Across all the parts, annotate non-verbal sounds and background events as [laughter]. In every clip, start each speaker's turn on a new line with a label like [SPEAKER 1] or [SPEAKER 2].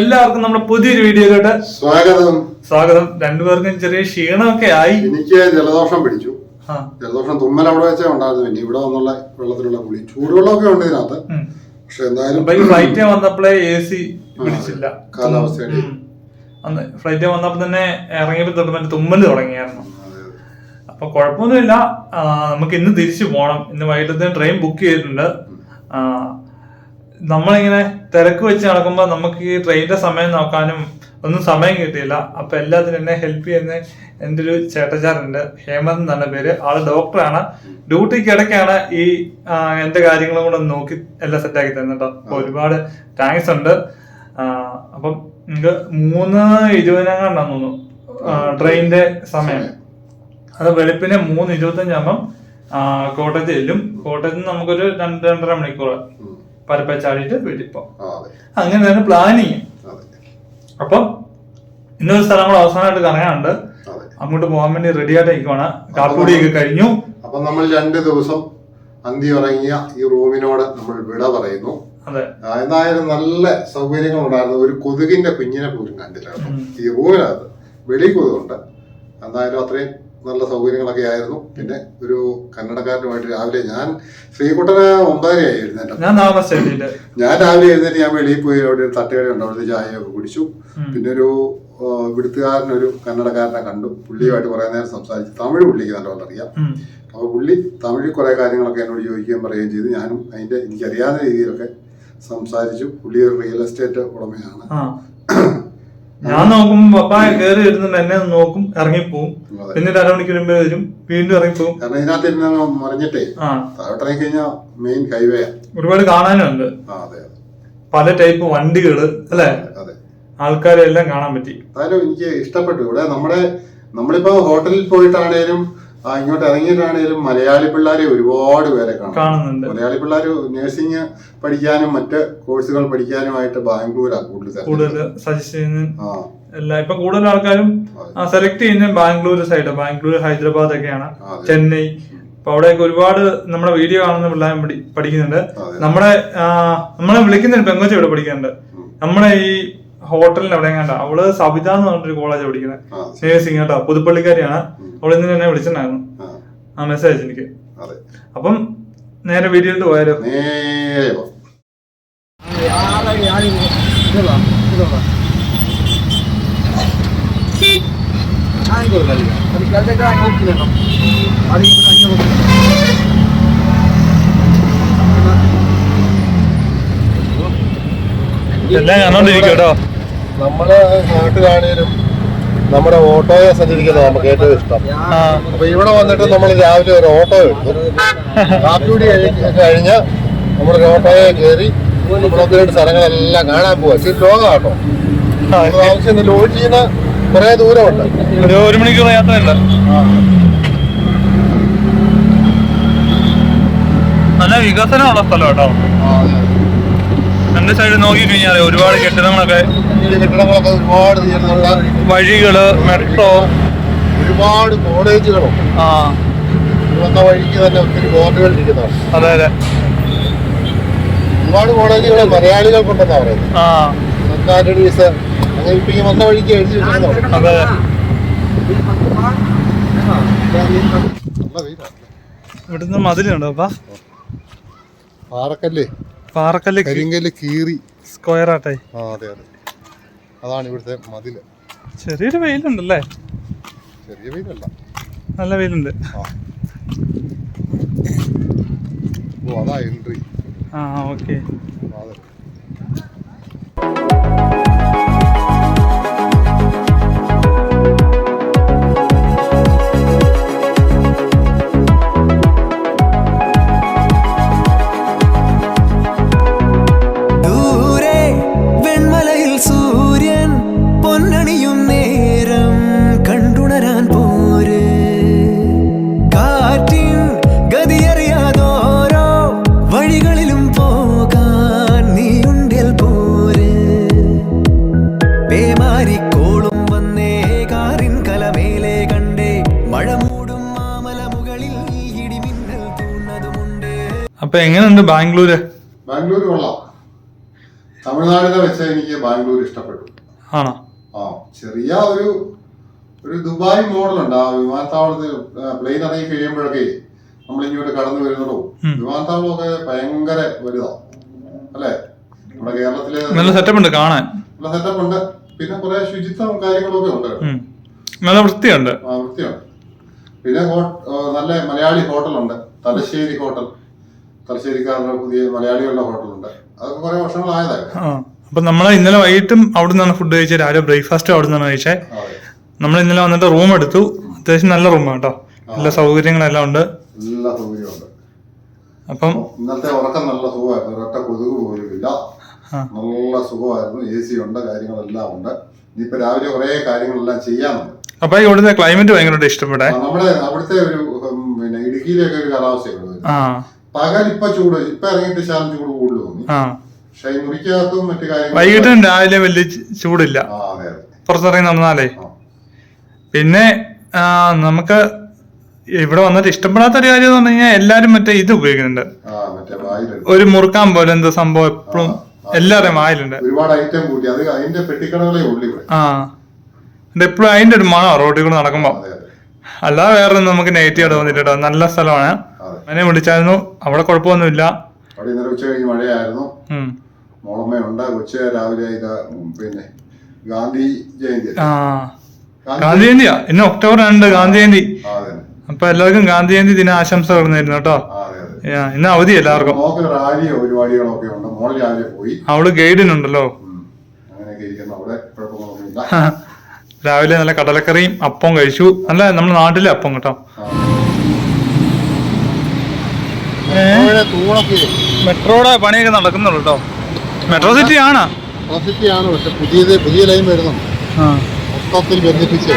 [SPEAKER 1] എല്ലാവർക്കും നമ്മുടെ പുതിയൊരു വീഡിയോയിലോട്ട്
[SPEAKER 2] സ്വാഗതം.
[SPEAKER 1] സ്വാഗതം. രണ്ടുപേർക്കും ചെറിയ ക്ഷീണമൊക്കെ ആയി.
[SPEAKER 2] എനിക്ക് ജലദോഷം പിടിച്ചു. ജലദോഷം തുമ്മൽ അവിടെ വെച്ചേ ഉണ്ടായിരുന്നു. പിന്നെ ഇവിടെ വന്നുള്ള വെള്ളത്തിലുള്ള കുളി. ചൂടുവെള്ളമൊക്കെ ഉണ്ട് ഇതിനകത്ത്. പക്ഷെ എന്തായാലും
[SPEAKER 1] ഫ്ലൈറ്റ് വന്നപ്പോഴേ എ സി പിടിച്ചില്ല.
[SPEAKER 2] കാലാവസ്ഥയുടെ.
[SPEAKER 1] അന്ന് ഫ്ലൈറ്റ് വന്നപ്പോ തന്നെ ഇറങ്ങിയപ്പോ തൊട്ട് മറ്റേ തുമ്മൽ തുടങ്ങിയായിരുന്നു. അപ്പൊ കുഴപ്പമൊന്നുമില്ല. നമുക്ക് ഇന്ന് തിരിച്ചു പോകണം ഇന്ന് വൈകിട്ടത്തെ ട്രെയിൻ ബുക്ക് ചെയ്തിട്ടുണ്ട്. നമ്മളിങ്ങനെ തിരക്ക് വെച്ച് നടക്കുമ്പോൾ നമുക്ക് ഈ ട്രെയിനിന്റെ സമയം നോക്കാനും ഒന്നും സമയം കിട്ടിയില്ല. അപ്പൊ എല്ലാത്തിനും എന്നെ ഹെൽപ്പ് ചെയ്യുന്ന എന്റെ ഒരു ചേട്ടച്ചാറുണ്ട് ഹേമന്ത് എന്നാണ് പേര്. ആൾ ഡോക്ടറാണ് ഡ്യൂട്ടിക്ക് ഇടയ്ക്കാണ് ഈ എന്റെ കാര്യങ്ങളും കൂടെ നോക്കി എല്ലാം സെറ്റാക്കി തരുന്നത് കേട്ടോ. അപ്പൊ ഒരുപാട് താങ്ക്സ് ഉണ്ട്. അപ്പം നിങ്ങൾക്ക് മൂന്ന് ഇരുപതിനങ്ങാണ്ടാന്ന് തോന്നുന്നു. ട്രെയിനിന്റെ സമയം. അത് വെളുപ്പിനെ മൂന്ന് ഇരുപത്തഞ്ചാകുമ്പം കോട്ടയത്ത് ചെല്ലും. കോട്ടയത്ത് നിന്ന് നമുക്കൊരു രണ്ട് രണ്ടര മണിക്കൂർ. പരപ്പ ചാടിയിട്ട് വീട്ടിൽ പോകാം
[SPEAKER 2] അങ്ങനെ
[SPEAKER 1] തന്നെ പ്ലാനിങ് അപ്പം ഇന്നൊരു സ്ഥലം കൂടെ അവസാനമായിട്ട് കറങ്ങാനുണ്ട്. അങ്ങോട്ട് പോകാൻ വേണ്ടി റെഡി ആയിട്ട് നിൽക്കുവാണ് കാപ്പുടിയൊക്കെ കഴിഞ്ഞു.
[SPEAKER 2] അപ്പൊ നമ്മൾ രണ്ട് ദിവസം അന്തി ഇറങ്ങിയ ഈ റൂമിനോട് നമ്മൾ വിട പറയുന്നു. എന്തായാലും നല്ല സൗകര്യങ്ങൾ ഉണ്ടായിരുന്നു ഒരു കൊതുകിന്റെ കുഞ്ഞിനെ പോലും കണ്ടില്ല. ഈ റൂമിനകത്ത് വെളി കൊതുകുണ്ട്. എന്തായാലും അത്രയും നല്ല സൗകര്യങ്ങളൊക്കെ ആയിരുന്നു. പിന്നെ ഒരു കന്നഡക്കാരനുമായിട്ട് രാവിലെ ഞാൻ ശ്രീകുട്ടന് ഒമ്പതരയായി എഴുന്നേറ്റം
[SPEAKER 1] ഞാൻ
[SPEAKER 2] രാവിലെ എഴുന്നേറ്റ് ഞാൻ വെളിയിൽ പോയി അവിടെ ഒരു തട്ടുകട ഉണ്ട്. അവിടുത്തെ ചായയൊക്കെ കുടിച്ചു. പിന്നെ ഒരു വിടുത്തുകാരനൊരു കന്നടക്കാരനെ കന്നഡക്കാരനെ കണ്ടു. പുള്ളിയുമായിട്ട് കുറേ നേരം സംസാരിച്ചു. തമിഴ് പുള്ളിക്ക് നല്ലോണം അറിയാം. അപ്പോൾ പുള്ളി തമിഴിൽ കുറേ കാര്യങ്ങളൊക്കെ എന്നോട് ചോദിക്കുകയും പറയുകയും ചെയ്തു. ഞാനും അതിന്റെ എനിക്കറിയാവുന്ന രീതിയിലൊക്കെ സംസാരിച്ചു. പുള്ളി ഒരു റിയൽ എസ്റ്റേറ്റ് ഉടമയാണ്. [coughs]
[SPEAKER 1] ഞാൻ നോക്കുമ്പോ പപ്പ കയറി വരുന്നുണ്ട് എന്നെ നോക്കും ഇറങ്ങിപ്പോവും. പിന്നീട് അരമണിക്കൂർ മുമ്പേ വരും വീണ്ടും ഇറങ്ങിപ്പോവും.
[SPEAKER 2] കാരണം ഇതിനകത്ത് ഇരുന്ന് മറിഞ്ഞിട്ടേ താഴോട്ട് ഇറങ്ങി കഴിഞ്ഞാൽ മെയിൻ ഹൈവേ
[SPEAKER 1] ഒരുപാട് കാണാനുണ്ട്. പല ടൈപ്പ് വണ്ടികൾ അല്ലെ?
[SPEAKER 2] അതെ
[SPEAKER 1] ആൾക്കാരെ എല്ലാം കാണാൻ പറ്റി.
[SPEAKER 2] എന്തായാലും എനിക്ക് ഇഷ്ടപ്പെട്ടു. ഇവിടെ നമ്മുടെ നമ്മളിപ്പോ ഹോട്ടലിൽ പോയിട്ടാണേലും ഇങ്ങോട്ട് ഇറങ്ങിയിട്ടാണേലും മലയാളി പിള്ളേരെ ഒരുപാട് പേരെ
[SPEAKER 1] കാണുന്നുണ്ട്.
[SPEAKER 2] മലയാളി പിള്ളേർ നഴ്സിംഗ് പഠിക്കാനും മറ്റ് കോഴ്സുകൾ പഠിക്കാനുമായിട്ട് ബാംഗ്ലൂരാണ് കൂടുതൽ
[SPEAKER 1] കൂടുതൽ സജസ്റ്റ് ചെയ്യുന്ന എല്ലാം ഇപ്പൊ കൂടുതൽ ആൾക്കാരും സെലക്ട് ചെയ്യുന്ന ബാംഗ്ലൂർ സൈഡ് ബാംഗ്ലൂർ ഹൈദരാബാദ് ഒക്കെയാണ്. ചെന്നൈ. അപ്പൊ അവിടെയൊക്കെ ഒരുപാട് നമ്മുടെ വീഡിയോ കാണുന്ന പിള്ളേർ പഠിക്കുന്നുണ്ട്. നമ്മുടെ നമ്മളെ വിളിക്കുന്നുണ്ട്. പെങ്കൊച്ച ഇവിടെ പഠിക്കുന്നുണ്ട്
[SPEAKER 2] നമ്മളെ
[SPEAKER 1] നമ്മുടെ ഈ ഹോട്ടലിൽ എവിടെ കണ്ട. അവൾ സബിത എന്ന് പറഞ്ഞിട്ടൊരു കോളേജ് പഠിക്കുന്നത് നേഴ്സിംഗ് കേട്ടോ. പുതുപ്പള്ളിക്കാരിയാണ്. അവൾ ഇന്ന് എന്നെ വിളിച്ചിട്ടുണ്ടായിരുന്നു.
[SPEAKER 2] ആ,
[SPEAKER 1] മെസ്സേജ് എനിക്ക്. അപ്പം നേരെ വീട്ടിലോട്ട് പോയാലോ. എല്ലാം കണ്ടോണ്ടിരിക്കും കേട്ടോ.
[SPEAKER 2] നമ്മൾ നാട്ടിലാണേലും നമ്മുടെ ഓട്ടോയെ സഞ്ചരിക്കുന്നത് നമുക്ക് ഏറ്റവും ഇഷ്ടം. അപ്പൊ ഇവിടെ വന്നിട്ട് നമ്മൾ രാവിലെ ഒരു ഓട്ടോ എടുത്തു. കാപ്പിയൂടി കഴിഞ്ഞ്. നമ്മൾ ഒരു ഓട്ടോയെ കയറി നമ്മളൊക്കെയായിട്ട് സ്ഥലങ്ങളെല്ലാം കാണാൻ പോവാ. ശരി ലോകം ആട്ടോ ആവശ്യം ലോഡ് ചെയ്യുന്ന കുറെ ദൂരമുണ്ട്.
[SPEAKER 1] ഒരു മണിക്കൂർ യാത്രയുണ്ട്. നല്ല വികസനമുള്ള സ്ഥലം കേട്ടോ. എന്റെ സൈഡ് നോക്കി കഴിഞ്ഞാൽ ഒരുപാട് കെട്ടിടങ്ങളൊക്കെ
[SPEAKER 2] കെട്ടിടങ്ങളൊക്കെ ഒരുപാട് ഉയർന്നുള്ള
[SPEAKER 1] വഴികൾ മെട്രോ
[SPEAKER 2] ഒരുപാട് കോളേജുകളും
[SPEAKER 1] ആ.
[SPEAKER 2] വന്ന വഴിക്ക് തന്നെ ഒത്തിരി ബോർഡുകൾ ഇരിക്കുന്നതാണ്
[SPEAKER 1] അതെ അതെ.
[SPEAKER 2] ഒരുപാട് കോളേജുകൾ മലയാളികൾക്കുണ്ടെന്നാണ് പറയുന്നത്.
[SPEAKER 1] ആ.
[SPEAKER 2] സെന്റ് ആന്റണീസ് അങ്ങനെ ഇപ്പൊ ഈ വന്ന വഴിക്ക് എഴുതി
[SPEAKER 1] അതെ. ഇവിടുന്ന് മതിലുണ്ടോ അപ്പ.
[SPEAKER 2] പാറക്കല്ലേ.
[SPEAKER 1] പാറക്കല്ല്
[SPEAKER 2] കരിങ്കല്ല് കീറി.
[SPEAKER 1] സ്ക്വയർ ആട്ടെ.
[SPEAKER 2] ആ അതെ അതെ. അതാണ് ഇവിടുത്തെ മതിൽ
[SPEAKER 1] ചെറിയൊരു വെയിലുണ്ടല്ലേ?
[SPEAKER 2] ചെറിയ വെയിലല്ല.
[SPEAKER 1] നല്ല വെയിലുണ്ട്.
[SPEAKER 2] ഓ അതാ എൻട്രി
[SPEAKER 1] ആ ഓക്കെ. അപ്പൊ എങ്ങനെയുണ്ട് ബാംഗ്ലൂര്?
[SPEAKER 2] ബാംഗ്ലൂർ കൊള്ളാം. തമിഴ്നാടിനെ വെച്ച് എനിക്ക് ബാംഗ്ലൂർ ഇഷ്ടപ്പെട്ടു.
[SPEAKER 1] ആണോ?
[SPEAKER 2] ആ ചെറിയ ഒരു ഒരു ദുബായ് മോഡലുണ്ട്. ആ വിമാനത്താവളത്തിൽ പ്ലെയിൻ ഇറങ്ങി കഴിയുമ്പോഴൊക്കെ നമ്മൾ ഇങ്ങോട്ട് കടന്നു
[SPEAKER 1] വരുന്നുള്ളൂ.
[SPEAKER 2] വിമാനത്താവളമൊക്കെ ഭയങ്കര വലുതാ. അല്ലേ? നമ്മുടെ കേരളത്തിലെ
[SPEAKER 1] നല്ല സെറ്റപ്പ് ഉണ്ട് കാണാൻ.
[SPEAKER 2] നല്ല സെറ്റപ്പ് ഉണ്ട്. പിന്നെ കുറെ ശുചിത്വം കാര്യങ്ങളൊക്കെ ഉണ്ട്.
[SPEAKER 1] നല്ല വൃത്തിയുണ്ട്.
[SPEAKER 2] ആ, വൃത്തിയുണ്ട്. പിന്നെ നല്ല മലയാളി ഹോട്ടലുണ്ട്. തലശ്ശേരി ഹോട്ടൽ. തലശ്ശേരിക്കാരുടെ പുതിയ മലയാളികളുടെ ഹോട്ടലുണ്ട്. അതൊക്കെ കുറെ വർഷങ്ങളായതായിരുന്നു
[SPEAKER 1] ആ അപ്പൊ നമ്മൾ ഇന്നലെ വൈകിട്ടും അവിടെ നിന്നാണ് ഫുഡ് കഴിച്ചത് രാവിലെ ബ്രേക്ക്ഫാസ്റ്റ് അവിടെ നിന്നാണ് കഴിച്ചത് നമ്മൾ ഇന്നലെ വന്നിട്ട് റൂം എടുത്തു. അത്യാവശ്യം നല്ല റൂമാണ് കേട്ടോ എല്ലാ സൗകര്യങ്ങളെല്ലാം ഉണ്ട്.
[SPEAKER 2] എല്ലാ സൗകര്യമുണ്ട്.
[SPEAKER 1] അപ്പം
[SPEAKER 2] ഇന്നത്തെ ഉറക്കം നല്ല സുഖമായിരുന്നു. ഒരൊറ്റ കൊതുക് പോലും ഇല്ല. നല്ല സുഖമായിരുന്നു. എ സി ഉണ്ട് കാര്യങ്ങളെല്ലാം ഉണ്ട്. ഇനിയിപ്പോ രാവിലെ കുറെ കാര്യങ്ങളെല്ലാം ചെയ്യാനുണ്ട്.
[SPEAKER 1] അപ്പൊ ഇവിടുത്തെ ക്ലൈമറ്റ് ഭയങ്കരമായിട്ട് ഇഷ്ടപ്പെട്ടെ
[SPEAKER 2] നമ്മുടെ അവിടുത്തെ ഒരു പിന്നെ ഇടുക്കിയിലൊക്കെ ഒരു കാലാവസ്ഥയുണ്ട്.
[SPEAKER 1] ആ.
[SPEAKER 2] പകൽ ഇപ്പൊ ചൂട് ഇപ്പൊ ഇറങ്ങിയിട്ട് ശാലം ചൂട് കൂടുതൽ തോന്നി.
[SPEAKER 1] ആ.
[SPEAKER 2] പക്ഷെ ഈ മുറിക്കകത്തും മറ്റു കാര്യങ്ങളും
[SPEAKER 1] വൈകിട്ടും രാവിലെ വലിയ ചൂടില്ല.
[SPEAKER 2] ആ അതെ അതെ.
[SPEAKER 1] പുറത്തിറങ്ങി നടന്നാലേ.
[SPEAKER 2] ആ.
[SPEAKER 1] പിന്നെ ആ, നമുക്ക് ഇവിടെ വന്നിട്ട് ഇഷ്ടപ്പെടാത്ത ഒരു കാര്യം എന്ന് പറഞ്ഞു കഴിഞ്ഞാൽ എല്ലാരും മറ്റേ ഇത് ഉപയോഗിക്കുന്നുണ്ട്.
[SPEAKER 2] ആ മറ്റേ വായിലുണ്ട്
[SPEAKER 1] ഒരു മുറുക്കാൻ പോലെ എന്താ സംഭവം എപ്പോഴും എല്ലാവരുടെയും വായിലുണ്ട്.
[SPEAKER 2] ഒരുപാട് ഐറ്റം കൂട്ടി. അത് അതിന്റെ പെട്ടിക്കടകളെ ഉള്ളു ഇവിടെ.
[SPEAKER 1] ആ. എപ്പോഴും അതിന്റെ ഒരു മണം റോഡിൽ കൂടെ നടക്കുമ്പോ.
[SPEAKER 2] അതെ അതെ.
[SPEAKER 1] അല്ലാതെ വേറെ ഒന്നും നമുക്ക് നെഗറ്റീവ് ആയിട്ട് തോന്നിട്ട് നല്ല സ്ഥലമാണ്. അവനെ വിളിച്ചായിരുന്നു. അവിടെ കുഴപ്പമൊന്നുമില്ല.
[SPEAKER 2] അവിടെ ഇന്നലെ ഉച്ച കഴിഞ്ഞ് മഴയായിരുന്നു. മോളമ്മയുണ്ട്. ഉച്ച രാവിലെ പിന്നെ ഗാന്ധി ജയന്തി.
[SPEAKER 1] ആ.
[SPEAKER 2] ഗാന്ധി
[SPEAKER 1] ജയന്തിയാ? ഇന്ന് ഒക്ടോബർ രണ്ട് ഗാന്ധി ജയന്തി. അപ്പൊ എല്ലാവർക്കും ഗാന്ധി ജയന്തി ദിന ആശംസ പറഞ്ഞിരുന്നു കേട്ടോ. ഇന്ന് അവധി എല്ലാവർക്കും.
[SPEAKER 2] റാലിയോ പരിപാടികളോ ഒക്കെ ഉണ്ട്. മോൾ രാവിലെ പോയി.
[SPEAKER 1] അവൾ ഗൈഡിനുണ്ടല്ലോ. [laughs] രാവിലെ നല്ല കടലക്കറിയും അപ്പം കഴിച്ചു. നല്ല നമ്മുടെ നാട്ടിലെ അപ്പം കേട്ടോ. മെട്രോയുടെ പണിയൊക്കെ നടക്കുന്നുള്ളൂ കേട്ടോ മെട്രോ സിറ്റി ആണ്
[SPEAKER 3] ആണ് പക്ഷെ പുതിയത് പുതിയ ലൈൻ വരുന്നുണ്ട് മൊത്തത്തിൽ ബന്ധിപ്പിച്ച്.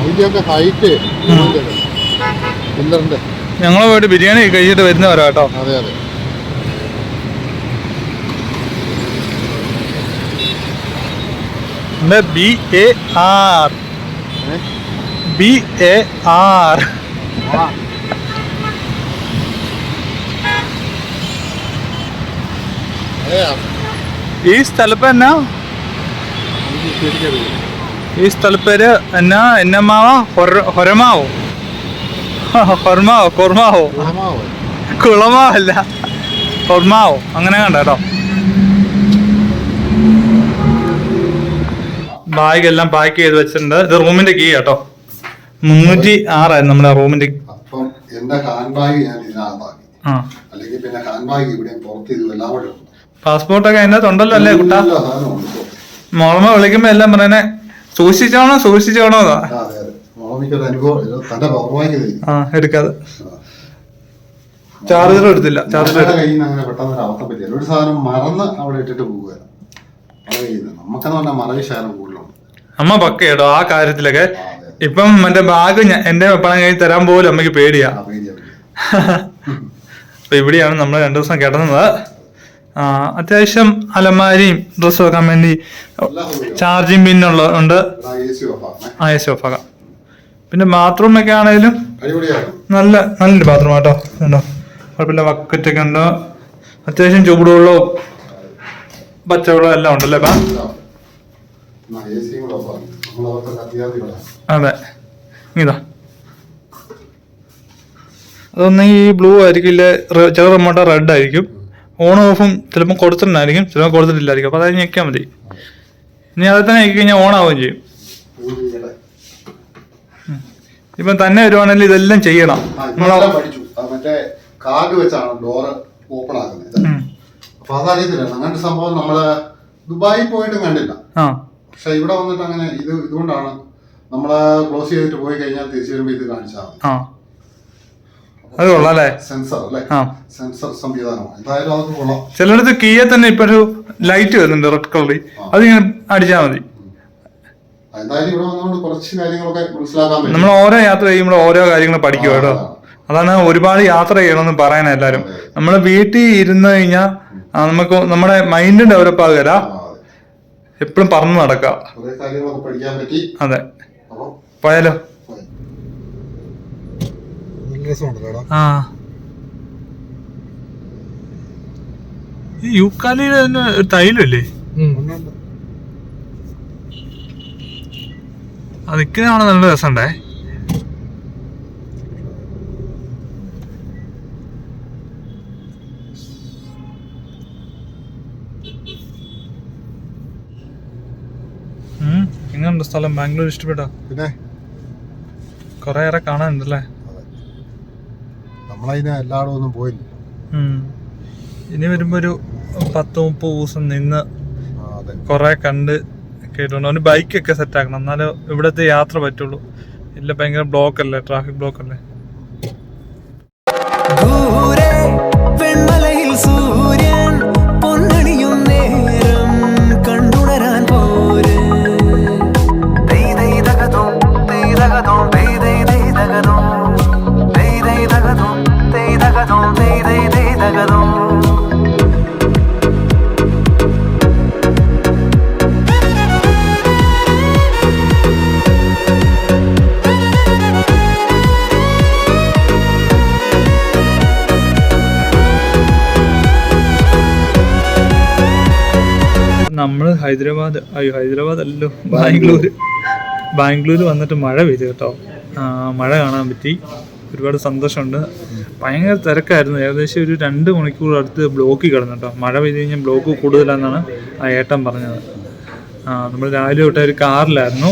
[SPEAKER 3] അതിന്റെയൊക്കെ ഹൈറ്റ് പില്ലറിന്റെ
[SPEAKER 1] ഞങ്ങൾ പോയിട്ട് ബിരിയാണി കഴിച്ചിട്ട് വരുന്നവരാ കേട്ടോ
[SPEAKER 3] അതെ അതെ.
[SPEAKER 1] B A R. B A R
[SPEAKER 3] ആ അതെ
[SPEAKER 1] ഈ സ്ഥലപ്പ് എന്നാ? ഈ സ്ഥലപ്പേര് എന്നാ? എന്നമ്മാവോ ഹൊര ഹൊരമാവോ? ഹൊർമാവോ കൊർമാവോ? കുളമാവല്ല. ഹൊർമാവോ അങ്ങനെ കണ്ടോ കേട്ടോ? ബാഗ് എല്ലാം പാക്ക് ചെയ്ത് വെച്ചിട്ടുണ്ട്. ഇത് റൂമിന്റെ കീ കേട്ടോ. മുന്നൂറ്റി ആറായിരുന്നു നമ്മുടെ റൂമിന്റെ
[SPEAKER 2] അപ്പം എന്റെ ഹാൻഡ് ബാഗ് ഞാൻ ഇതിനകത്താക്കി. അല്ലെങ്കിൽ പിന്നെ ഹാൻഡ് ബാഗ് ഇവിടെ പുറത്ത് ഇത് എല്ലാം കൂടെ
[SPEAKER 1] പാസ്പോർട്ടൊക്കെ അതിനകത്ത് ഉണ്ടല്ലോ അല്ലേ കുട്ടാ മോളമ്മ വിളിക്കുമ്പോ എല്ലാം പറയണേ സൂക്ഷിച്ചോണോ സൂക്ഷിച്ചോണോ
[SPEAKER 2] ആ,
[SPEAKER 1] എടുക്കാതെ. ചാർജർ എടുത്തില്ല ചാർജർ
[SPEAKER 2] ഒരു സാധനം മറന്ന് അവിടെ ഇട്ടിട്ട് നമുക്കെന്ന് പറഞ്ഞാൽ മറവി കൂടുതലുണ്ട്.
[SPEAKER 1] അമ്മ പക്കയിടോ ആ കാര്യത്തിലൊക്കെ? ഇപ്പം മറ്റേ ബാഗ് എന്റെ പണം കഴിഞ്ഞ് തരാൻ പോലും അമ്മയ്ക്ക് പേടിയാ. അപ്പൊ [laughs] ഇവിടെയാണ് നമ്മൾ രണ്ടു ദിവസം കിടന്നത്. അത്യാവശ്യം അലമാരിയും ഡ്രസ്സും വെക്കാൻ വേണ്ടി ചാർജിങ് പിന്നുള്ള ഉണ്ട്.
[SPEAKER 2] ആ എ സി
[SPEAKER 1] ഓഫാക്കാം പിന്നെ ബാത്റൂം ഒക്കെ ആണെങ്കിലും നല്ല നല്ലൊരു ബാത്റൂം കേട്ടോ ഉണ്ടോ കുഴപ്പമില്ല ബക്കറ്റ് ഒക്കെ ഉണ്ട്? അത്യാവശ്യം ചൂടുവെള്ളവും പച്ചവെള്ളവും എല്ലാം ഉണ്ടല്ലേ ബാ അതെ. ഇതാ. അതൊന്നെങ്കിൽ ഈ ബ്ലൂ ആയിരിക്കില്ല ഇല്ലേ ചില റിമോട്ട് റെഡ് ആയിരിക്കും. ഓൺ ഓഫും ചിലപ്പോൾ കൊടുത്തിട്ടുണ്ടായിരിക്കും ചിലപ്പോൾ കൊടുത്തിട്ടില്ലായിരിക്കും. അപ്പോൾ അത് ഞെക്കിയാൽ മതി. ഇനി അതിൽ തന്നെ ഞെക്കി കഴിഞ്ഞാൽ ഓൺ ആവുകയും ചെയ്യും ഇപ്പം തന്നെ വരുവാണെങ്കിൽ ഇതെല്ലാം ചെയ്യണം.
[SPEAKER 2] മറ്റേ കാർഡ് വെച്ചാണ് ഡോർ ഓപ്പൺ ആക്കുന്നത്. ഇത്.
[SPEAKER 1] ഉം.
[SPEAKER 2] അപ്പൊ അതറിയത്തില്ല. അങ്ങനത്തെ സംഭവം നമ്മൾ ദുബായി പോയിട്ടും കണ്ടില്ല. പക്ഷെ ഇവിടെ വന്നിട്ട് അങ്ങനെ ഇത് ഇതുകൊണ്ടാണ് നമ്മൾ ക്ലോസ് ചെയ്തിട്ട് പോയി കഴിഞ്ഞാൽ തിരിച്ചു വരുമ്പോ ഇത് കാണിച്ചാൽ
[SPEAKER 1] അത് കൊള്ളാം അല്ലേ?
[SPEAKER 2] സെൻസർ അല്ലേ?
[SPEAKER 1] ആ.
[SPEAKER 2] സെൻസർ എന്തായാലും കൊള്ളാം.
[SPEAKER 1] കീയെ തന്നെ ഇപ്പൊ ഒരു ലൈറ്റ് വരുന്നുണ്ട് റെഡ് കളറിൽ അതിങ്ങനെ അടിച്ചാൽ മതി.
[SPEAKER 2] എന്തായാലും ഇവിടെ വന്നുകൊണ്ട് കുറച്ച് കാര്യങ്ങളൊക്കെ മനസ്സിലാക്കാൻ പറ്റും.
[SPEAKER 1] നമ്മൾ ഓരോ യാത്ര ചെയ്യുമ്പോൾ ഓരോ കാര്യങ്ങൾ പഠിക്കും കേട്ടോ. അതാണ് ഒരുപാട് യാത്ര ചെയ്യണമെന്ന് പറയണ എല്ലാരും. നമ്മൾ വീട്ടിൽ ഇരുന്ന് കഴിഞ്ഞാൽ നമുക്ക് നമ്മുടെ മൈൻഡ് ഡെവലപ്പ് ആകുക എപ്പോഴും പറഞ്ഞു നടക്കുക
[SPEAKER 2] പറ്റി.
[SPEAKER 1] അതെ. പോയാലോ? ആ. ഈ യൂക്കാലിയിൽ തന്നെ ഒരു തൈലല്ലേ നല്ല രസമുണ്ടേ? ഉം, എങ്ങനുണ്ട് സ്ഥലം. ബാംഗ്ലൂർ ഇഷ്ടപ്പെട്ടോ?
[SPEAKER 2] പിന്നെ?
[SPEAKER 1] കൊറേ ഏറെ കാണാനുണ്ടല്ലേ?
[SPEAKER 2] നമ്മളതിന് എല്ലായിടും ഒന്നും പോയില്ല.
[SPEAKER 1] ഇനി വരുമ്പോ ഒരു പത്ത് മുപ്പത് ദിവസം നിന്ന് കൊറേ കണ്ട് കേട്ടുണ്ട് അവന് ബൈക്കൊക്കെ സെറ്റ് ആക്കണം. എന്നാലേ ഇവിടത്തെ യാത്ര പറ്റുള്ളൂ. ഇല്ല ഭയങ്കര ബ്ലോക്ക് അല്ലേ? ട്രാഫിക് ബ്ലോക്ക് അല്ലേ?
[SPEAKER 4] ദൂരെ
[SPEAKER 1] നമ്മൾ ഹൈദരാബാദ് അയ്യോ ഹൈദരാബാദ് അല്ലല്ലോ ബാംഗ്ലൂര്. ബാംഗ്ലൂര് വന്നിട്ട് മഴ പെയ്തു കേട്ടോ. മഴ കാണാൻ പറ്റി. ഒരുപാട് സന്തോഷമുണ്ട്. ഭയങ്കര തിരക്കായിരുന്നു. ഏകദേശം ഒരു രണ്ട് മണിക്കൂർ അടുത്ത് ബ്ലോക്കിൽ കിടന്നു കേട്ടോ. മഴ പെയ്ത് കഴിഞ്ഞാൽ ബ്ലോക്ക് കൂടുതലാണെന്നാണ് ആ ഏട്ടൻ പറഞ്ഞത്. നമ്മൾ രാവിലെ തൊട്ട് ഒരു കാറിലായിരുന്നു.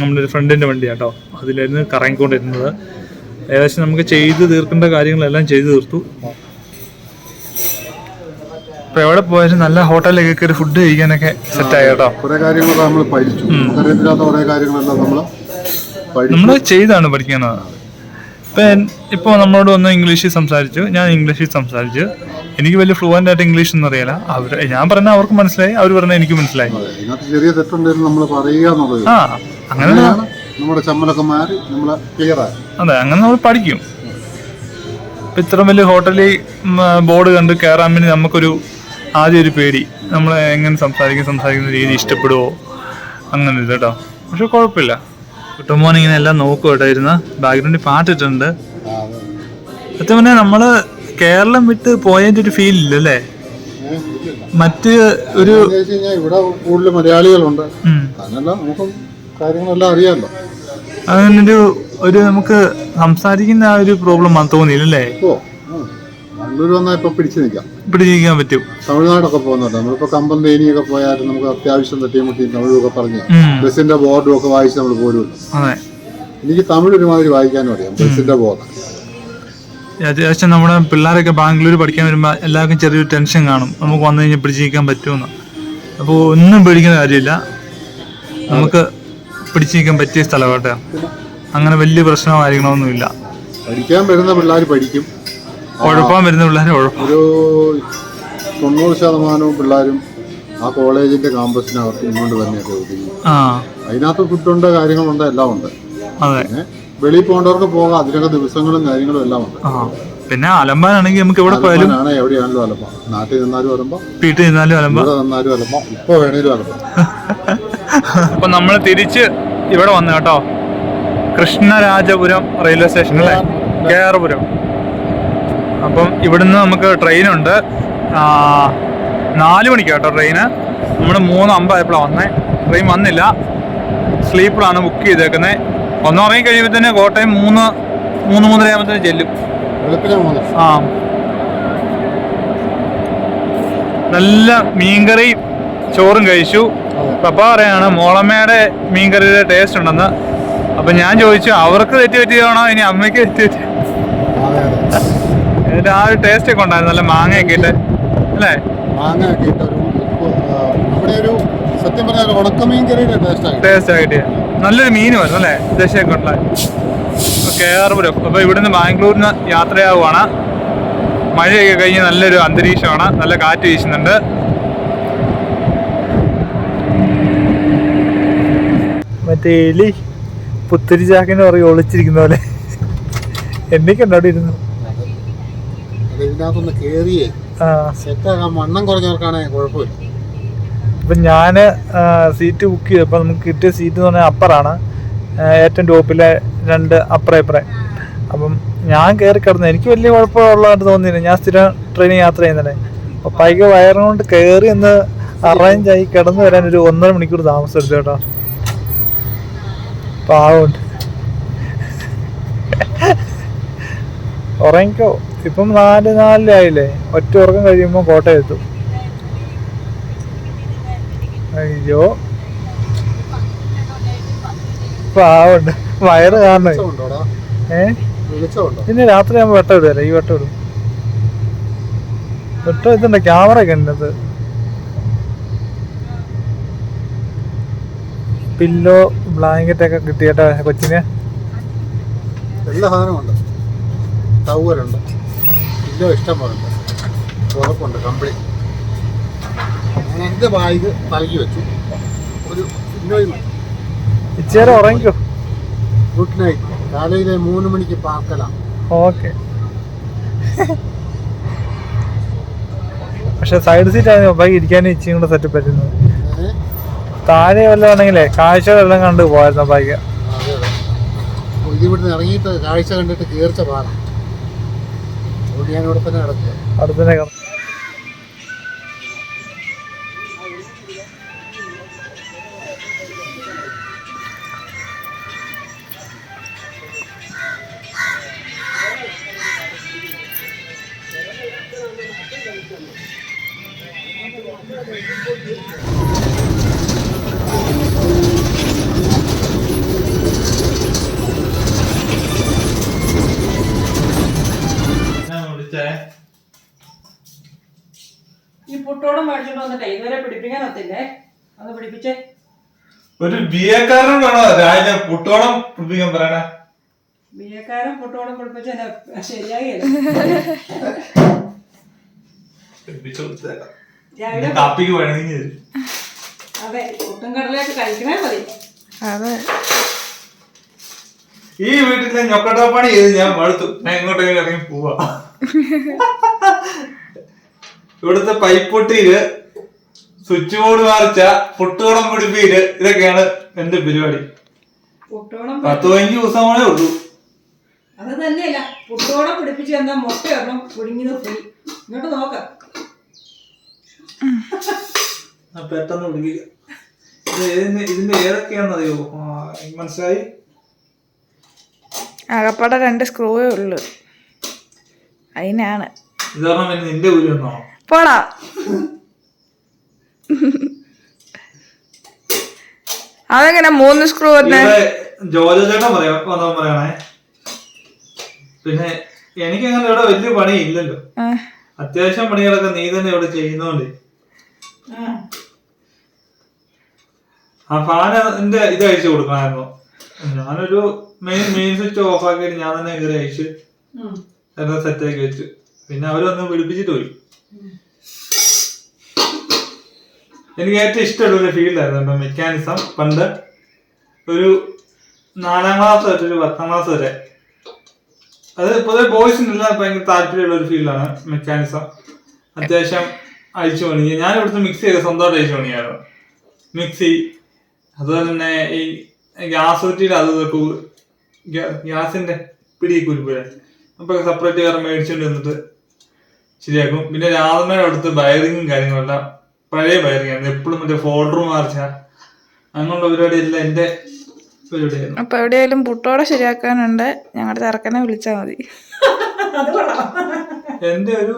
[SPEAKER 1] നമ്മളൊരു ഒരു ഫ്രണ്ടിന്റെ വണ്ടി കേട്ടോ. അതിലായിരുന്നു കറങ്ങിക്കൊണ്ടിരുന്നത്. ഏകദേശം നമുക്ക് ചെയ്ത് തീർക്കേണ്ട കാര്യങ്ങളെല്ലാം ചെയ്തു തീർത്തു. ഇപ്പൊ എവിടെ പോയാലും നല്ല ഹോട്ടലിലേക്ക് കയറി ഫുഡ് കഴിക്കാനൊക്കെ സെറ്റ് കേട്ടോ.
[SPEAKER 2] കുറെ കാര്യങ്ങളൊക്കെ നമ്മൾ പഠിച്ചു. നമുക്കറിയത്തില്ലാത്ത കുറെ കാര്യങ്ങളെല്ലാം നമ്മൾ
[SPEAKER 1] നമ്മൾ ചെയ്താണ് പഠിക്കുന്നത്. ഇപ്പൊ നമ്മളോട് വന്ന് ഇംഗ്ലീഷിൽ സംസാരിച്ചു. ഞാൻ ഇംഗ്ലീഷിൽ സംസാരിച്ചു. എനിക്ക് വലിയ ഫ്ലുവന്റ് ആയിട്ട് ഇംഗ്ലീഷ് ഒന്നും അറിയില്ല. അവർ ഞാൻ പറഞ്ഞ അവർക്ക് മനസ്സിലായി അവർ പറഞ്ഞ എനിക്ക് മനസ്സിലായി.
[SPEAKER 2] ചെറിയ തെറ്റുണ്ടെങ്കിലും നമ്മൾ പറയുക എന്നുള്ളത്.
[SPEAKER 1] ആ അങ്ങനെ
[SPEAKER 2] നമ്മുടെ ചമ്മലൊക്കെ മാറി നമ്മൾ
[SPEAKER 1] അതെ അങ്ങനെ നമ്മൾ പഠിക്കും. ഇപ്പൊ ഇത്ര വലിയ ഹോട്ടലിൽ ബോർഡ് കണ്ട് കയറാൻ വേണ്ടി നമുക്കൊരു ആദ്യം ഒരു പേടി. നമ്മൾ എങ്ങനെ സംസാരിക്കും സംസാരിക്കുന്ന രീതി ഇഷ്ടപ്പെടുവോ? അങ്ങനെ ഇത് കേട്ടോ. പക്ഷെ കുഴപ്പമില്ല. കുട്ടുമ്പോൻ ഇങ്ങനെ എല്ലാം നോക്കും കേട്ടോ ഇരുന്ന്. ബാക്ക്ഗ്രൗണ്ടിൽ പാട്ടിട്ടുണ്ട്. സത്യം പറഞ്ഞാൽ നമ്മൾ കേരളം വിട്ട് പോയതിന്റെ ഒരു ഫീൽ ഇല്ലല്ലേ? മറ്റ് ഒരു
[SPEAKER 2] ഇവിടെ കൂടുതൽ മലയാളികളുണ്ട്. നമുക്ക് കാര്യങ്ങളെല്ലാം അറിയാമല്ലോ
[SPEAKER 1] അങ്ങനൊരു ഒരു നമുക്ക് സംസാരിക്കുന്ന ആ ഒരു പ്രോബ്ലം തോന്നിയില്ലല്ലേ?
[SPEAKER 2] ബാംഗ്ലൂർ വന്നാൽ ഇപ്പൊ പിടിച്ചു നിൽക്കാം
[SPEAKER 1] പിടിച്ചു നിൽക്കാൻ പറ്റും.
[SPEAKER 2] തമിഴ്നാടൊക്കെ പോകുന്നുണ്ട്. നമ്മളിപ്പോ കമ്പം തേനിയൊക്കെ പോയാലും നമുക്ക് അത്യാവശ്യം തട്ടിയും തമിഴൊക്കെ പറഞ്ഞ്
[SPEAKER 1] ബസിന്റെ
[SPEAKER 2] ബസ്സിന്റെ ബോർഡും ഒക്കെ വായിച്ച് നമ്മൾ
[SPEAKER 1] പോലും
[SPEAKER 2] എനിക്ക് തമിഴ് ഒരുമാതിരി വായിക്കാനും അറിയാം. ബസ്സിന്റെ ബോർഡ്.
[SPEAKER 1] അത്യാവശ്യം നമ്മുടെ പിള്ളേരൊക്കെ ബാംഗ്ലൂർ പഠിക്കാൻ വരുമ്പോൾ എല്ലാവർക്കും ചെറിയൊരു ടെൻഷൻ കാണും. നമുക്ക് വന്നു കഴിഞ്ഞാൽ പിടിച്ചു നിൽക്കാൻ പറ്റുമെന്ന്. അപ്പോൾ ഒന്നും പേടിക്കുന്ന കാര്യമില്ല. നമുക്ക് പിടിച്ചു നിൽക്കാൻ പറ്റിയ സ്ഥലമാട്ടെ അങ്ങനെ വലിയ പ്രശ്നമോ കാര്യങ്ങളൊന്നുമില്ല
[SPEAKER 2] പഠിക്കാൻ വരുന്ന പിള്ളേർ പഠിക്കും.
[SPEAKER 1] കുഴപ്പം വരുന്ന പിള്ളേർ
[SPEAKER 2] ഒരു തൊണ്ണൂറ് ശതമാനവും പിള്ളേരും ആ കോളേജിന്റെ ക്യാമ്പസിനകത്ത് ഇങ്ങോട്ട് തന്നെയൊക്കെ ഒതുങ്ങി. അതിനകത്ത് ഫുഡുണ്ട് കാര്യങ്ങളുണ്ട് എല്ലാം ഉണ്ട്? വെളിയിൽ പോകേണ്ടവർക്ക് പോകാം അതിനൊക്കെ ദിവസങ്ങളും കാര്യങ്ങളും എല്ലാം ഉണ്ട്.
[SPEAKER 1] പിന്നെ അലമ്പാനാണെങ്കിൽ നമുക്ക് എവിടെ പോയാലും
[SPEAKER 2] എവിടെയാണല്ലോ അലമ്പ. നാട്ടിൽ നിന്നാലും അലമ്പ.
[SPEAKER 1] വീട്ടിൽ നിന്നാലും അലമ്പ.
[SPEAKER 2] നിന്നാലും അലമ്പ. ഇപ്പൊ വേണേലും അലമ്പ. [laughs]
[SPEAKER 1] അപ്പൊ നമ്മൾ തിരിച്ച് ഇവിടെ വന്നു കേട്ടോ. കൃഷ്ണരാജപുരം റെയിൽവേ സ്റ്റേഷൻ അല്ലേ കെ ആർ പുരം അപ്പം ഇവിടുന്ന് നമുക്ക് ട്രെയിനുണ്ട്. നാല് മണിക്ക് കേട്ടോ ട്രെയിന്. നമ്മൾ മൂന്ന് അമ്പായപ്പോഴാണ് വന്നേ. ട്രെയിൻ വന്നില്ല. സ്ലീപ്പറാണ് ബുക്ക് ചെയ്തേക്കുന്നത് ഒന്ന് ഇറങ്ങി കഴിയുമ്പോൾ തന്നെ കോട്ടയം മൂന്ന് മൂന്ന് മൂന്നര ആകുമ്പോൾ ചെല്ലും ആ. നല്ല മീൻകറി ചോറും കഴിച്ചു. പപ്പ പറയാണ് മോളമ്മയുടെ മീൻകറിയുടെ ടേസ്റ്റ് ഉണ്ടെന്ന്. അപ്പൊ ഞാൻ ചോദിച്ചു അവർക്ക് തെറ്റ് പറ്റിയതാണോ ഇനി അമ്മയ്ക്ക് തെറ്റ് പറ്റി
[SPEAKER 2] അതെ അതെ
[SPEAKER 1] അതിന്റെ ആ ഒരു ടേസ്റ്റ് ഒക്കെ ഉണ്ടായിരുന്നു. നല്ല മാങ്ങയൊക്കെ ഇട്ട്. അല്ലേ?
[SPEAKER 2] മാങ്ങ ഒക്കെ ഇട്ട് ഒരു നമ്മുടെ ഒരു സത്യം പറഞ്ഞാൽ ഉണക്കമീൻ കറിയുടെ ടേസ്റ്റ് ആയി.
[SPEAKER 1] ടേസ്റ്റ് ആയിട്ട്. നല്ലൊരു മീനുമായിരുന്നു അല്ലേ? ദശയൊക്കെ ഉള്ള കേരപുരം അപ്പൊ ഇവിടുന്ന് ബാംഗ്ലൂരിന് യാത്രയാവുകയാണ് മഴയൊക്കെ കഴിഞ്ഞ് നല്ലൊരു അന്തരീക്ഷമാണ്. നല്ല കാറ്റ് വീശുന്നുണ്ട്. മറ്റേ എലി പുത്തിരി ചാക്കിന് പറയും ഒളിച്ചിരിക്കുന്ന പോലെ. എന്നൊക്കെ ഉണ്ടാവിടെ ഇരുന്നു
[SPEAKER 2] ഇതിനകത്തൊന്ന് കേറിയേ. സെറ്റാകാൻ വണ്ണം കുറഞ്ഞവർക്കാണെങ്കിൽ കുഴപ്പമില്ല.
[SPEAKER 1] ഇപ്പൊ ആ, സീറ്റ് ബുക്ക് ചെയ്തു. ചെയ്തപ്പോൾ നമുക്ക് കിട്ടിയ സീറ്റ് എന്ന് പറഞ്ഞാൽ അപ്പറാണ് ഏറ്റവും ടോപ്പിലെ രണ്ട് അപ്പറേ അപ്പറേ അപ്പം ഞാൻ കയറി കിടന്നു. എനിക്ക് വലിയ കുഴപ്പമുള്ളതായിട്ട് തോന്നിയില്ല. ഞാൻ സ്ഥിരം ട്രെയിനിൽ യാത്ര ചെയ്യുന്നതല്ലേ. പൈക വയറും കൊണ്ട് കയറി ഒന്ന് അറേഞ്ച് ആയി കിടന്നു വരാൻ ഒരു ഒന്നര മണിക്കൂർ താമസം എടുത്തു കേട്ടോ. പാവമുണ്ട് ഉറങ്ങിക്കോ. ഇപ്പം നാല് നാലിലായില്ലേ ഒറ്റ ഉറക്കം കഴിയുമ്പോൾ കോട്ടയെത്തും അയ്യോ. പാവുണ്ട്. വയറ്
[SPEAKER 3] കാരണം
[SPEAKER 1] ഏ? പിന്നെ രാത്രി ആകുമ്പോൾ വെട്ടം ഇടുകയല്ലേ ഈ വെട്ടം ഇടും. വെട്ടം ഇതുണ്ട് ക്യാമറ ഒക്കെ ഉണ്ട് പില്ലോ ബ്ലാങ്കറ്റ് ഒക്കെ കിട്ടിയേട്ടാ കൊച്ചിന്.
[SPEAKER 3] എല്ലാ സാധനവും ഉണ്ട്. ടവലുണ്ട് ഇല്ലോ ഇഷ്ടം പോലെ കംപ്ലീറ്റ് ഞാൻ എന്റെ ബാഗ് നൽകി വെച്ചു. ഒരു ഇന്നോയിൽ
[SPEAKER 1] ഇച്ചേരം ഉറങ്ങിക്കോ.
[SPEAKER 3] Good night. കാലയിലെ മൂന്ന് മണിക്ക് പാർക്കലാണ്
[SPEAKER 1] ഓക്കെ. പക്ഷെ സൈഡ് സീറ്റ് ആയിരുന്നു ബൈക്ക് ഇരിക്കാനും ഇച്ചിയും കൂടെ സെറ്റ് പറ്റുന്നത് താഴെ വല്ലതും ആണെങ്കിലേ കാഴ്ചകളെല്ലാം കണ്ട് പോയിരുന്നു ബൈക്ക്
[SPEAKER 3] ഇവിടുന്ന് ഇറങ്ങിയിട്ട് കാഴ്ച കണ്ടിട്ട് കീർച്ച പാടാം. ഞാൻ ഇവിടെ തന്നെ നടക്കുക.
[SPEAKER 1] അടുത്തന്നെ Thank
[SPEAKER 5] ഈ പുട്ടോളം മേടിച്ചോണ്ട് വന്നിട്ടേ ഇതുവരെ പിടിപ്പിക്കാൻ ഒത്തില്ലേ ഒന്ന് പിടിപ്പിച്ചേ.
[SPEAKER 1] ഒരു ബി വേണോ? രാജ കുട്ടോടം പിടിപ്പിക്കാൻ പറയണേ.
[SPEAKER 5] ബിയക്കാരൻ കുട്ടോടം പിടിപ്പിച്ച ശരിയാകില്ല
[SPEAKER 1] കാപ്പിക്ക് വഴങ്ങി
[SPEAKER 5] അതെ ഒട്ടും കടലയൊക്കെ കഴിക്കണേ മതി.
[SPEAKER 6] അതെ.
[SPEAKER 1] ഈ വീട്ടിലെ ഞൊക്കട്ടാ പണി ചെയ്ത് ഞാൻ മടുത്തു. ഞാൻ എങ്ങോട്ടെങ്കിലും ഇറങ്ങി പോവാ. [laughs] ഇവിടുത്തെ പൈപ്പ് പൊട്ടിയിൽ സ്വിച്ച് ബോർഡ് മാറിച്ച പൊട്ടുകളം പിടിപ്പീര് ഇതൊക്കെയാണ് എന്റെ പരിപാടി.
[SPEAKER 5] പുട്ടോളം
[SPEAKER 1] പത്ത് പതിനഞ്ച് ദിവസമാണേ ഉള്ളൂ.
[SPEAKER 5] അത് തന്നെയല്ല പുട്ടോളം പിടിപ്പിച്ച് തന്നാ മുട്ട ഒരെണ്ണം പുഴുങ്ങിയത് ഫ്രീ ഇങ്ങോട്ട് നോക്കാം.
[SPEAKER 1] ആ, പെട്ടെന്ന് പിടിക്കുക ഇത് ഏതിന്റെ ഇതിന്റെ ഏതൊക്കെയാണെന്നറിയോ? ആ, മനസ്സിലായി?
[SPEAKER 6] ആകപ്പാടെ രണ്ട് സ്ക്രൂവേ ഉള്ളു. അതിനാണ്.
[SPEAKER 1] ഇതാരണം പിന്നെ നിന്റെ വന്നോ
[SPEAKER 6] പോടാ. അതെങ്ങനെ മൂന്ന് സ്ക്രൂ തന്നെ
[SPEAKER 1] ജോജോ ചേട്ടൻ പറയാ പറയണേ. പിന്നെ എനിക്ക് അങ്ങനെ ഇവിടെ വലിയ പണി ഇല്ലല്ലോ അത്യാവശ്യം പണികളൊക്കെ നീ തന്നെ ഇവിടെ ചെയ്യുന്നോണ്ട്. ആ. ഫാനിന്റെ ഇത് അയച്ചു കൊടുക്കണമായിരുന്നു ഞാനൊരു മെയിൻ മെയിൻ സ്വിച്ച് ഓഫ് ആക്കിയിട്ട് ഞാൻ തന്നെ കയറി അയച്ച് എല്ലാം സെറ്റാക്കി വെച്ചു. പിന്നെ അവരൊന്ന് പിടിപ്പിച്ചിട്ട് പോയി. എനിക്ക് ഏറ്റവും ഇഷ്ടമുള്ള ഒരു ഫീൽഡായിരുന്നു മെക്കാനിസം പണ്ട് ഒരു നാലാം ക്ലാസ് തൊട്ട് ഒരു പത്താം ക്ലാസ് വരെ. അത് പൊതുവെ ബോയ്സിനെല്ലാം ഭയങ്കര താല്പര്യമുള്ള ഒരു ഫീൽഡാണ് മെക്കാനിസം അത്യാവശ്യം അഴിച്ചു പണി ഞാൻ ഇവിടുത്തെ മിക്സി ചെയ്ത് സ്വന്തമായിട്ട് അഴിച്ചു പണിയായിരുന്നു. മിക്സി അതുപോലെ തന്നെ ഈ ഗ്യാസ് കുറ്റിയുടെ അത് ഗ്യാസിന്റെ പിടി കുരുപ്പുര അപ്പൊ സെപ്പറേറ്റ് വേറെ മേടിച്ചുകൊണ്ട് വന്നിട്ട് ശരിയാക്കും. പിന്നെ രാധമയുടെ അടുത്ത് വയറിങ്ങും കാര്യങ്ങളെല്ലാം പഴയ ബയറിംഗ് ആയിരുന്നു. എപ്പോഴും മറ്റേ ഫോൾഡർ മാർച്ച അങ്ങനെയുള്ള പരിപാടി എല്ലാം എന്റെ പരിപാടിയായിരുന്നു.
[SPEAKER 6] അപ്പൊ എവിടെയായാലും പുട്ടോടെ ശരിയാക്കാനുണ്ട്. ഞങ്ങളുടെ ചെറുക്കനെ വിളിച്ചാ മതി.
[SPEAKER 1] എന്റെ ഒരു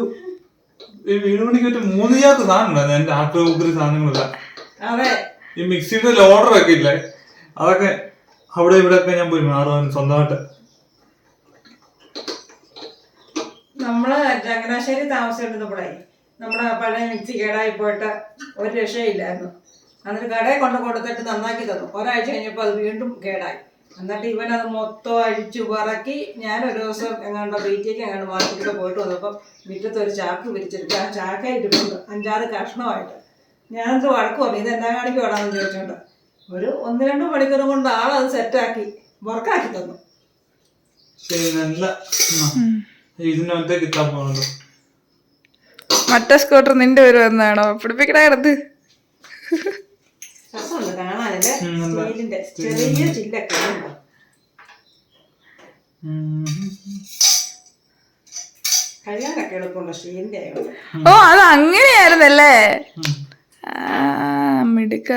[SPEAKER 1] ഈ വീട് പണിക്ക് മൂന്ന് ചാക്ക് സാധനം ഉണ്ടായിരുന്നു എന്റെ ആക്രി സാധനങ്ങളില്ല. ഈ മിക്സിയുടെ ലോഡർ ഒക്കെ ഇല്ലേ? അതൊക്കെ അവിടെ ഇവിടെ ഒക്കെ ഞാൻ പോയി മാറുവാൻ സ്വന്തമായിട്ട്
[SPEAKER 5] നമ്മൾ ചങ്ങനാശ്ശേരി താമസിച്ചിരുന്നപ്പോഴേ നമ്മുടെ പഴയ മിക്സി കേടായി പോയിട്ട് ഒരു രക്ഷയില്ലായിരുന്നു. എന്നിട്ട് കടയിൽ കൊണ്ട് കൊടുത്തിട്ട് നന്നാക്കി തന്നു. ഒരാഴ്ച കഴിഞ്ഞപ്പോൾ അത് വീണ്ടും കേടായി. എന്നിട്ട് ഇവൻ അത് മൊത്തം അഴിച്ചു പറക്കി ഞാൻ ഒരു ദിവസം എങ്ങാണ്ടോ വീട്ടിലേക്ക് എങ്ങാണ്ട് മാർക്കറ്റിൽ പോയിട്ട് വന്നപ്പോൾ മുറ്റത്ത് ഒരു ചാക്ക് പിരിച്ചിട്ട് ആ ചാക്കായിട്ട് അഞ്ചാറ് കഷ്ണമായിട്ട്. ഞാനത് വഴക്ക് പറഞ്ഞു ഇത് എന്നാ കാണിക്കുവാടാന്ന് ചോദിച്ചോണ്ട്. ഒരു ഒന്ന് രണ്ട് മണിക്കൂർ കൊണ്ട് ആളത് സെറ്റാക്കി വർക്കാക്കി തന്നു.
[SPEAKER 1] ശരി നല്ല ഇതിനകത്തെ കിട്ടാൻ പോകുന്നുണ്ടോ
[SPEAKER 6] മറ്റേ സ്കൂട്ടർ നിന്റെ പേര് വന്നാണോ?
[SPEAKER 5] പിടിപ്പിക്കണത്
[SPEAKER 6] ഓ അത് അങ്ങനെയായിരുന്നല്ലേ? ആ മിടുക്ക.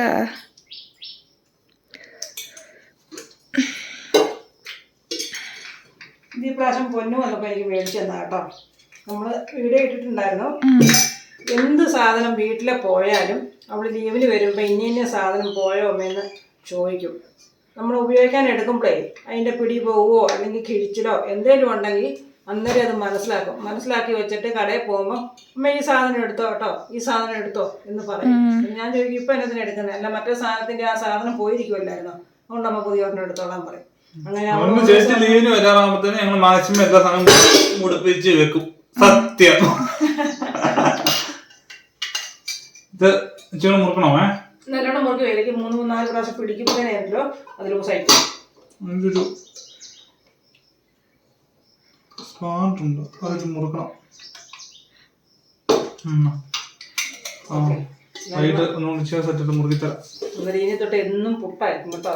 [SPEAKER 5] ഇത് പ്രാവശ്യം പൊന്നു വന്നപ്പോൾ എനിക്ക് മേടിച്ചു തന്നാ കേട്ടോ. നമ്മൾ വീഡിയോ ഇട്ടിട്ടുണ്ടായിരുന്നു. എന്ത് സാധനം വീട്ടിലെ പോയാലും അവൾ ലീവിന് വരുമ്പോൾ ഇന്ന ഇന്ന സാധനം പോയോ എന്ന് ചോദിക്കും. നമ്മൾ ഉപയോഗിക്കാൻ എടുക്കുമ്പോഴേ അതിന്റെ പിടി പോവുമോ അല്ലെങ്കിൽ കിഴിച്ചിലോ എന്തെങ്കിലും ഉണ്ടെങ്കിൽ അന്നേരം അത് മനസ്സിലാക്കും. മനസ്സിലാക്കി വെച്ചിട്ട് കടയിൽ പോകുമ്പോൾ അമ്മ ഈ സാധനം എടുത്തോ കേട്ടോ? ഈ സാധനം എടുത്തോ? എന്ന് പറയും. ഞാൻ ചോദിക്കും ഇപ്പം എന്നെ എടുക്കുന്നത് അല്ല മറ്റേ സാധനത്തിന്റെ ആ സാധനം പോയിരിക്കുമല്ലായിരുന്നോ അതുകൊണ്ട് അമ്മ പുതിയ ഒരെണ്ണം എടുത്തോളാൻ പറയും. അങ്ങനെ
[SPEAKER 1] ചേച്ചി ലീവിന് വരാറാകുമ്പോഴത്തേന് ഞങ്ങൾ മാക്സിമം എല്ലാ സാധനവും മുടിപ്പിച്ച് വെക്കും. സത്യം. ഇത് ഇച്ചിരി മുറുക്കണമേ
[SPEAKER 5] നല്ലോണം മുറുക്കി വിലക്ക് മൂന്ന് മൂന്നാൽ പ്രാവശ്യം പിടിക്കുമ്പോഴേനല്ലോ അത് ലൂസായിട്ട്
[SPEAKER 1] എന്തൊരു സ്പാർട്ട് ഉണ്ട്? അതിൽ മുറുക്കണം. വൈകിട്ട് ഒന്ന് വിളിച്ചാൽ ഒന്നുകൂടി മുറുക്കി തരാം.
[SPEAKER 5] തൊട്ട് എന്നും പുട്ടായിരിക്കും കേട്ടോ.